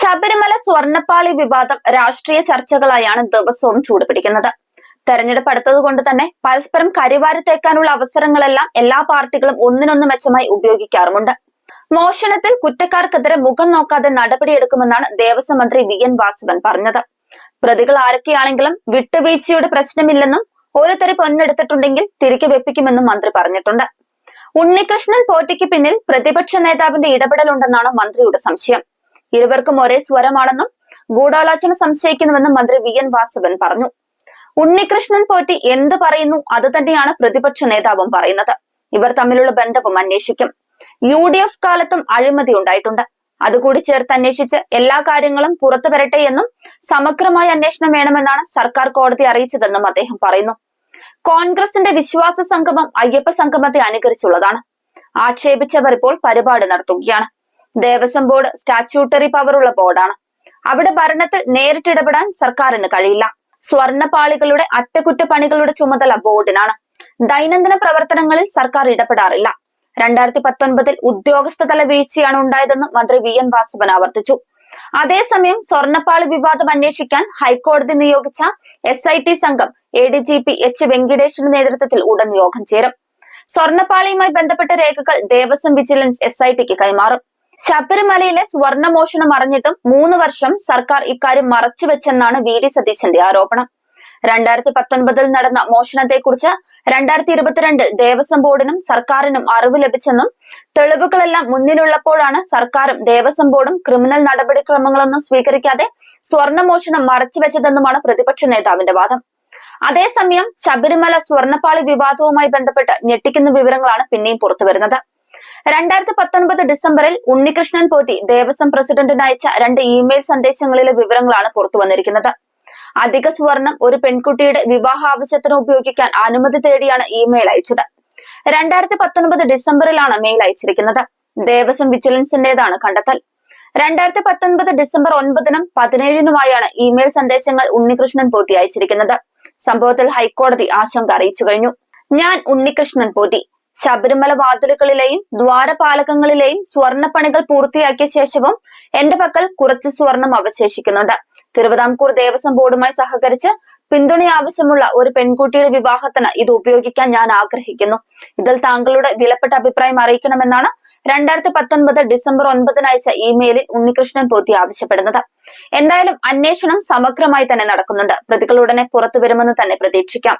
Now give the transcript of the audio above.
ശബരിമല സ്വർണപ്പാളി വിവാദം രാഷ്ട്രീയ ചർച്ചകളായാണ് ദിവസവും ചൂടുപിടിക്കുന്നത്. തെരഞ്ഞെടുപ്പ് അടുത്തതുകൊണ്ട് തന്നെ പരസ്പരം കരിവാരത്തേക്കാനുള്ള അവസരങ്ങളെല്ലാം എല്ലാ പാർട്ടികളും ഒന്നിനൊന്ന് മെച്ചമായി ഉപയോഗിക്കാറുമുണ്ട്. മോഷണത്തിൽ കുറ്റക്കാർക്കെതിരെ മുഖം നോക്കാതെ നടപടിയെടുക്കുമെന്നാണ് ദേവസ്വം മന്ത്രി വി എൻ വാസവൻ പറഞ്ഞത്. പ്രതികൾ ആരൊക്കെയാണെങ്കിലും വിട്ടുവീഴ്ചയുടെ പ്രശ്നമില്ലെന്നും ഒരു തരി പൊന്നെടുത്തിട്ടുണ്ടെങ്കിൽ തിരികെ വെപ്പിക്കുമെന്നും മന്ത്രി പറഞ്ഞിട്ടുണ്ട്. ഉണ്ണികൃഷ്ണൻ പോറ്റയ്ക്ക് പിന്നിൽ പ്രതിപക്ഷ നേതാവിന്റെ ഇടപെടലുണ്ടെന്നാണ് മന്ത്രിയുടെ സംശയം. ഇരുവർക്കും ഒരേ സ്വരമാണെന്നും ഗൂഢാലോചന സംശയിക്കുന്നുവെന്നും മന്ത്രി വി എൻ വാസവൻ പറഞ്ഞു. ഉണ്ണികൃഷ്ണൻ പോറ്റി എന്ത് പറയുന്നു അത് തന്നെയാണ് പ്രതിപക്ഷ നേതാവും പറയുന്നത്. ഇവർ തമ്മിലുള്ള ബന്ധവും അന്വേഷിക്കും. യു ഡി എഫ് കാലത്തും അഴിമതി ഉണ്ടായിട്ടുണ്ട്. അതുകൂടി ചേർത്ത് അന്വേഷിച്ച് എല്ലാ കാര്യങ്ങളും പുറത്തു വരട്ടെ എന്നും സമഗ്രമായ അന്വേഷണം വേണമെന്നാണ് സർക്കാർ കോടതി അറിയിച്ചതെന്നും അദ്ദേഹം പറയുന്നു. കോൺഗ്രസിന്റെ വിശ്വാസ സംഗമം അയ്യപ്പ സംഗമത്തെ അനുകരിച്ചുള്ളതാണ്. ആക്ഷേപിച്ചവർ ഇപ്പോൾ പരിപാടി നടത്തുകയാണ്. ദേവസ്വം ബോർഡ് സ്റ്റാറ്റ്യൂട്ടറി പവറുള്ള ബോർഡാണ് അവിടെ ഭരണത്തിൽ നേരിട്ട് ഇടപെടാൻ സർക്കാരിന് കഴിയില്ല. സ്വർണപാളികളുടെ അറ്റകുറ്റപ്പണികളുടെ ചുമതല ബോർഡിനാണ്. ദൈനംദിന പ്രവർത്തനങ്ങളിൽ സർക്കാർ ഇടപെടാറില്ല. രണ്ടായിരത്തി പത്തൊൻപതിൽ ഉദ്യോഗസ്ഥ തല വീഴ്ചയാണ് ഉണ്ടായതെന്ന് മന്ത്രി വി എൻ വാസവൻ ആവർത്തിച്ചു. അതേസമയം സ്വർണപ്പാളി വിവാദം അന്വേഷിക്കാൻ ഹൈക്കോടതി നിയോഗിച്ച എസ് ഐ ടി സംഘം A D G P H വെങ്കിടേഷിന്റെ നേതൃത്വത്തിൽ ഉടൻ യോഗം ചേരും. സ്വർണപ്പാളിയുമായി ബന്ധപ്പെട്ട രേഖകൾ ദേവസ്വം വിജിലൻസ് എസ് ഐ ടിക്ക് കൈമാറും. ശബരിമലയിലെ സ്വർണമോഷണം അറിഞ്ഞിട്ടും മൂന്ന് വർഷം സർക്കാർ ഇക്കാര്യം മറച്ചുവെച്ചെന്നാണ് വി ഡി സതീശന്റെ ആരോപണം. രണ്ടായിരത്തി പത്തൊൻപതിൽ നടന്ന മോഷണത്തെക്കുറിച്ച് രണ്ടായിരത്തി ഇരുപത്തിരണ്ടിൽ ദേവസ്വം ബോർഡിനും സർക്കാരിനും അറിവ് ലഭിച്ചെന്നും തെളിവുകളെല്ലാം മുന്നിലുള്ളപ്പോഴാണ് സർക്കാരും ദേവസ്വം ബോർഡും ക്രിമിനൽ നടപടിക്രമങ്ങളൊന്നും സ്വീകരിക്കാതെ സ്വർണമോഷണം മറച്ചുവെച്ചതെന്നുമാണ് പ്രതിപക്ഷ നേതാവിന്റെ വാദം. അതേസമയം ശബരിമല സ്വർണപ്പാളി വിവാദവുമായി ബന്ധപ്പെട്ട് ഞെട്ടിക്കുന്ന വിവരങ്ങളാണ് പിന്നെയും പുറത്തുവരുന്നത്. രണ്ടായിരത്തി പത്തൊൻപത് ഡിസംബറിൽ ഉണ്ണികൃഷ്ണൻ പോറ്റി ദേവസ്വം പ്രസിഡന്റിന് അയച്ച രണ്ട് ഇമെയിൽ സന്ദേശങ്ങളിലെ വിവരങ്ങളാണ് പുറത്തു വന്നിരിക്കുന്നത്. അധിക സുവർണം ഒരു പെൺകുട്ടിയുടെ വിവാഹ ആവശ്യത്തിന് ഉപയോഗിക്കാൻ അനുമതി തേടിയാണ് ഇമെയിൽ അയച്ചത്. രണ്ടായിരത്തി പത്തൊൻപത് ഡിസംബറിലാണ് മെയിൽ അയച്ചിരിക്കുന്നത്. ദേവസ്വം വിജിലൻസിന്റേതാണ് കണ്ടെത്തൽ. രണ്ടായിരത്തി പത്തൊൻപത് ഡിസംബർ ഒൻപതിനും പതിനേഴിനുമായാണ് ഇമെയിൽ സന്ദേശങ്ങൾ ഉണ്ണികൃഷ്ണൻ പോറ്റി അയച്ചിരിക്കുന്നത്. സംഭവത്തിൽ ഹൈക്കോടതി ആശങ്ക അറിയിച്ചു കഴിഞ്ഞു. ഞാൻ ഉണ്ണികൃഷ്ണൻ പോറ്റി ശബരിമല വാതിലുകളിലെയും ദ്വാരപാലകങ്ങളിലെയും സ്വർണപ്പണികൾ പൂർത്തിയാക്കിയ ശേഷവും എന്റെ പക്കൽ കുറച്ച് സ്വർണം അവശേഷിക്കുന്നുണ്ട്. തിരുവിതാംകൂർ ദേവസ്വം ബോർഡുമായി സഹകരിച്ച് പിന്തുണ ആവശ്യമുള്ള ഒരു പെൺകുട്ടിയുടെ വിവാഹത്തിന് ഇത് ഉപയോഗിക്കാൻ ഞാൻ ആഗ്രഹിക്കുന്നു. ഇതിൽ താങ്കളുടെ വിലപ്പെട്ട അഭിപ്രായം അറിയിക്കണമെന്നാണ് രണ്ടായിരത്തി പത്തൊൻപത് ഡിസംബർ ഒൻപതിന് അയച്ച ഇമെയിലിൽ ഉണ്ണികൃഷ്ണൻ പോത്തി ആവശ്യപ്പെടുന്നത്. എന്തായാലും അന്വേഷണം സമഗ്രമായി തന്നെ നടക്കുന്നുണ്ട്. പ്രതികൾ ഉടനെ പുറത്തു വരുമെന്ന് തന്നെ പ്രതീക്ഷിക്കാം.